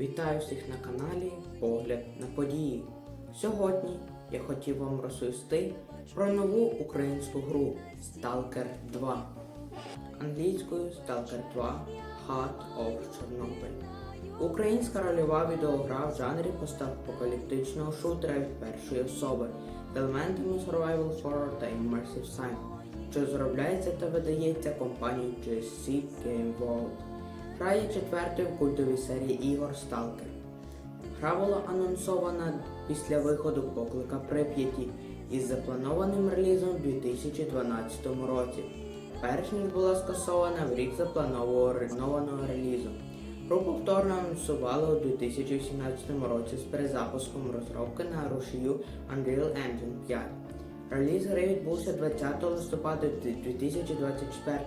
Вітаю всіх на каналі Погляд на події. Сьогодні я хотів вам розповісти про нову українську гру Stalker 2. Англійською Stalker 2 Heart of Chernobyl. Українська рольова відеогра в жанрі постапокаліптичного шутера від першої особи з елементами survival horror та immersive sim, що зробляється та видається компанією GSC Game World. Гра є четвертою в культовій серії ігор Stalker. Гра була анонсована після виходу поклика Прип'яті із запланованим релізом у 2012 році, перш ніж була скасована в рік запланованого релізу. Гру повторно анонсували у 2018 році з перезапуском розробки на рушію Unreal Engine 5. Реліз гри відбувся 20 листопада 2024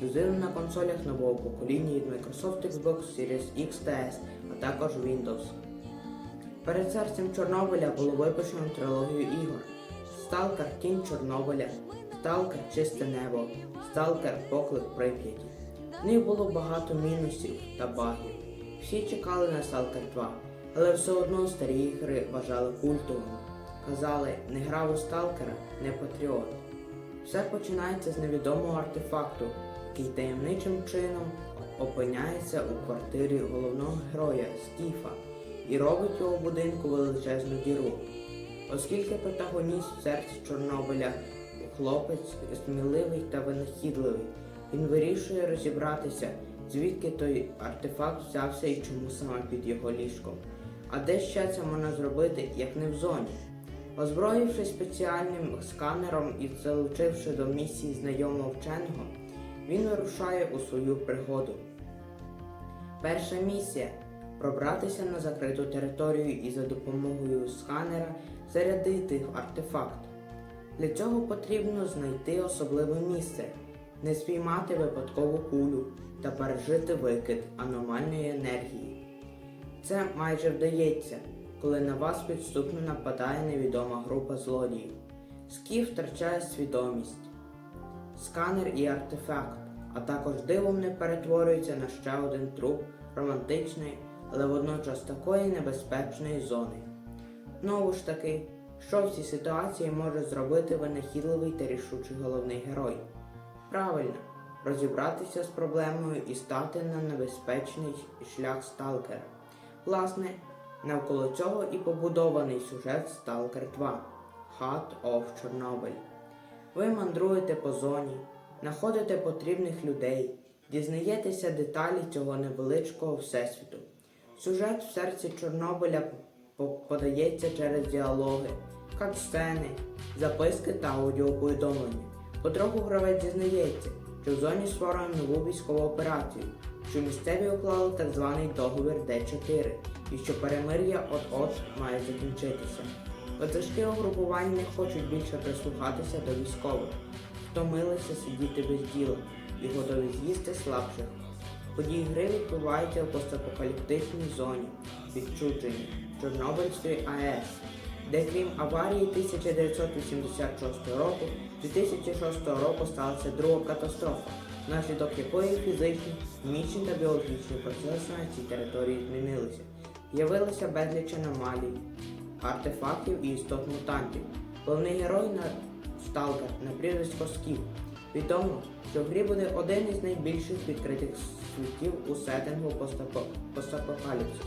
ексклюзивно на консолях нового покоління від Microsoft Xbox Series X та S, а також Windows. Перед серцем Чорнобиля було випущено трилогію ігор Stalker Тінь Чорнобиля, Stalker Чисте Небо, Stalker Поклик Прип'яті. В них було багато мінусів та багів. Всі чекали на Stalker 2, але все одно старі ігри вважали культовими. Казали, не грав у Сталкера, не патріот. Все починається з невідомого артефакту, який таємничим чином опиняється у квартирі головного героя Стіфа і робить його будинку величезну діру. Оскільки протагоніст в серці Чорнобиля хлопець сміливий та винахідливий, він вирішує розібратися, звідки той артефакт взявся і чому саме під його ліжком. А де ще це можна зробити, як не в зоні? Озброївшись спеціальним сканером і залучивши до місії знайомого вченого, він вирушає у свою пригоду. Перша місія пробратися на закриту територію і за допомогою сканера зарядити артефакт. Для цього потрібно знайти особливе місце, не спіймати випадкову кулю та пережити викид аномальної енергії. Це майже вдається, коли на вас підступно нападає невідома група злодіїв. Скіф втрачає свідомість, сканер і артефакт, а також дивом не перетворюється на ще один труп романтичної, але водночас такої небезпечної зони. Знову ж таки, що в цій ситуації може зробити винахідливий та рішучий головний герой? Правильно, розібратися з проблемою і стати на небезпечний шлях сталкера. Власне, навколо цього і побудований сюжет Stalker 2 Heart of Chernobyl. Ви мандруєте по зоні, знаходите потрібних людей, дізнаєтеся деталі цього невеличкого всесвіту. Сюжет в серці Чорнобиля подається через діалоги, катсцени, записки та аудіоповідомлення. Потроху гравець дізнається, що в зоні створено нову військову операцію, що місцеві уклали так званий договір Д4 і що перемир'я от-от має закінчитися. Ватажки угрупування не хочуть більше прислухатися до військових, втомилися сидіти без діла і готові з'їсти слабших. Події гри відбуваються в постапокаліптичній зоні, відчудженні Чорнобильської АЕС, де крім аварії 1986 року, 2006 року сталася друга катастрофа, внаслідок якої фізичні, хімічні та біологічні процеси на цій території змінилися. З'явилося безліч аномалій, артефактів і істот мутантів. Головний герой на сталкер на прізвисько Скіф. Відомо, що в грі буде один із найбільших відкритих світів у сеттингу постапо- постапокаліпсису.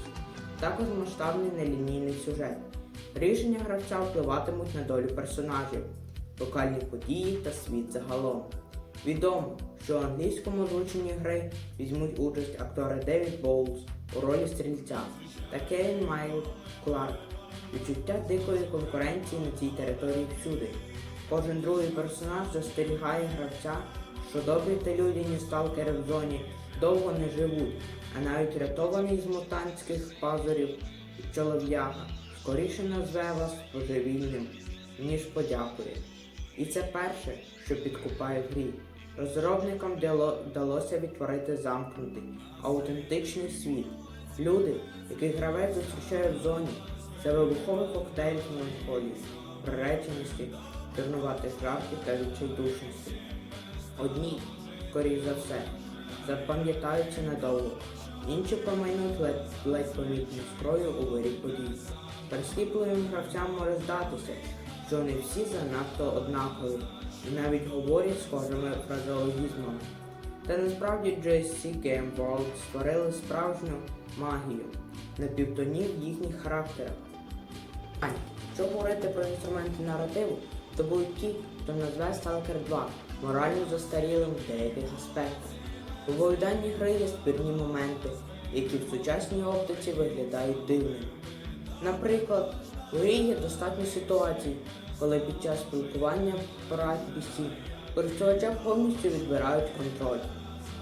Також масштабний нелінійний сюжет. Рішення гравця впливатимуть на долю персонажів, локальні події та світ загалом. Відомо, що в англійському озвученні гри візьмуть участь актори Девід Боулс у ролі стрільця та Кевін Майл Кларк. Відчуття дикої конкуренції на цій території всюди. Кожен другий персонаж застерігає гравця, що добрі та людяні сталкери в зоні довго не живуть, а навіть рятований з мутантських пазурів чолов'яга скоріше назве вас божевільним, ніж подякує. І це перше, що підкупає в грі. Розробникам вдалося відтворити замкнутий, аутентичний світ. Люди, яких гравець зустрічає в зоні, це вибуховий коктейль меланхолії, приреченості, дурнуватих жартів та відчайдушності. Одні, скоріш за все, запам'ятаються надовго, інші промайнуть ледь, ледь помітну строю у вирі подій. Прискіпливим гравцям може здатися, що вони всі занадто однакові і навіть говорять схожими фразеологізмами. Та насправді GSC Game World створили справжню магію напівтонів в їхніх характерах. Ань, Якщо говорити про інструменти наративу, то будуть ті, хто назве Stalker 2 морально застарілим в деяких аспектах. У оповіданні гри є спірні моменти, які в сучасній оптиці виглядають дивними. Наприклад, у грі є достатньо ситуацій, коли під час спілкування по PC користувача повністю відбирають контроль.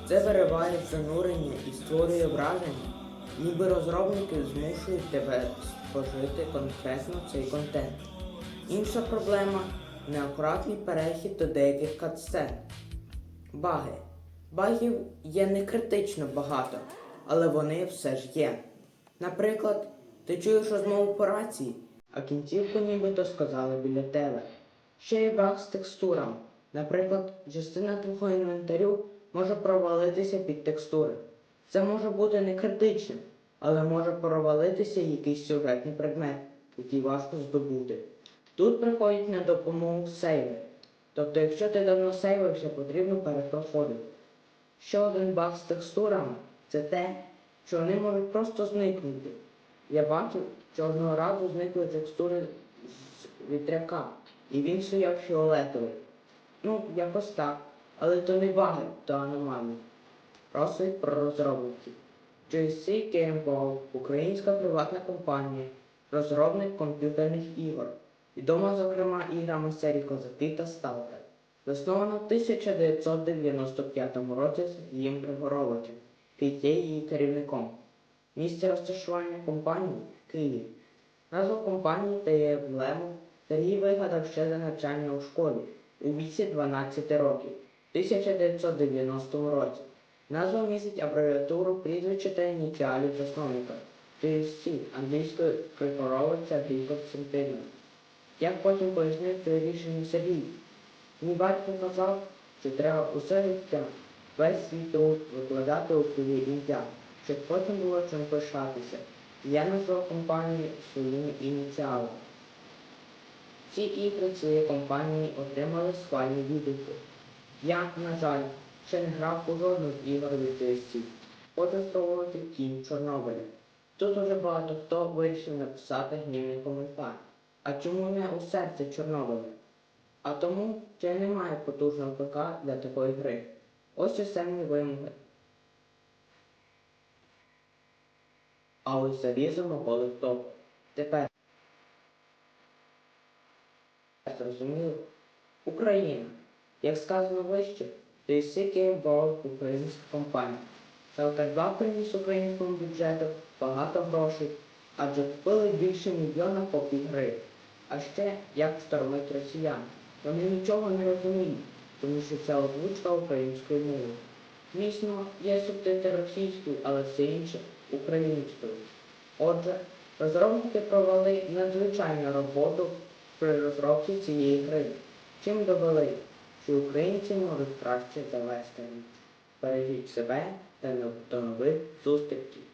Це вириває занурення і створює враження, ніби розробники змушують тебе спожити конкретно цей контент. Інша проблема неакуратний перехід до деяких катсцен. Баги. Багів є не критично багато, але вони все ж є. Наприклад, ти чуєш розмову по рації, а кінцівку нібито сказали біля тебе. Ще є баг з текстурами. Наприклад, частина твого інвентарю може провалитися під текстури. Це може бути не критичним, але може провалитися якийсь сюжетний предмет, який важко здобути. Тут приходять на допомогу сейви. Тобто, якщо ти давно сейвився, потрібно перепроходити. Ще один баг з текстурами це те, що вони можуть просто зникнути. Я бачив, що одного разу зникли текстури з вітряка, і він стояв фіолетовий. Ну, якось так. Але то не баги, то аномалії. Просить про розробників. GSC Game Ball – українська приватна компанія, розробник комп'ютерних ігор. Відома, зокрема, іграми серії Козаки та Сталкер. Заснована в 1995 році Сергієм Григоровичем, який є її керівником. Місце розташування компанії Київ. Назву компанії та її емблему Сергій вигадав ще за навчання у школі у віці 12 років, в 1990 році. Назва містить абревіатуру прізвища та ініціалів засновника GSC англійською Григоровича Сергій Константинович. Як потім пояснив це рішення Сергій. Мій батько казав, що треба усе життя, весь свій труд викладати у своє ім'я, щоб потім було чим пишатися. Я назвав компанію своїми ініціалами. Всі ігри цієї компанії отримали схвальні відгуки. Я, на жаль, ще не грав у жодну з ігор GSC. Хочу спробувати Тінь Чорнобиля. Тут уже багато хто вирішив написати гнівний коментар. А чому не у серці Чорнобиля? А тому, що я не потужного ПК для такої гри. Ось усе мої вимоги. А ось залізо мого лептопу. Тепер зрозуміло. Україна. Як сказано вище, є Game World українська компанія. Шелтер 2 приніс українському бюджету багато грошей, адже купили більше мільйона копій гри. А ще як штормить росіян. Вони нічого не розуміють, тому що це озвучка українською мовою. Звісно, є субтитри російською, але все інше українською. Отже, розробники провели надзвичайну роботу при розробці цієї гри, чим довели, що українці можуть краще за вестерн. Бережіть себе та до нових зустрічей!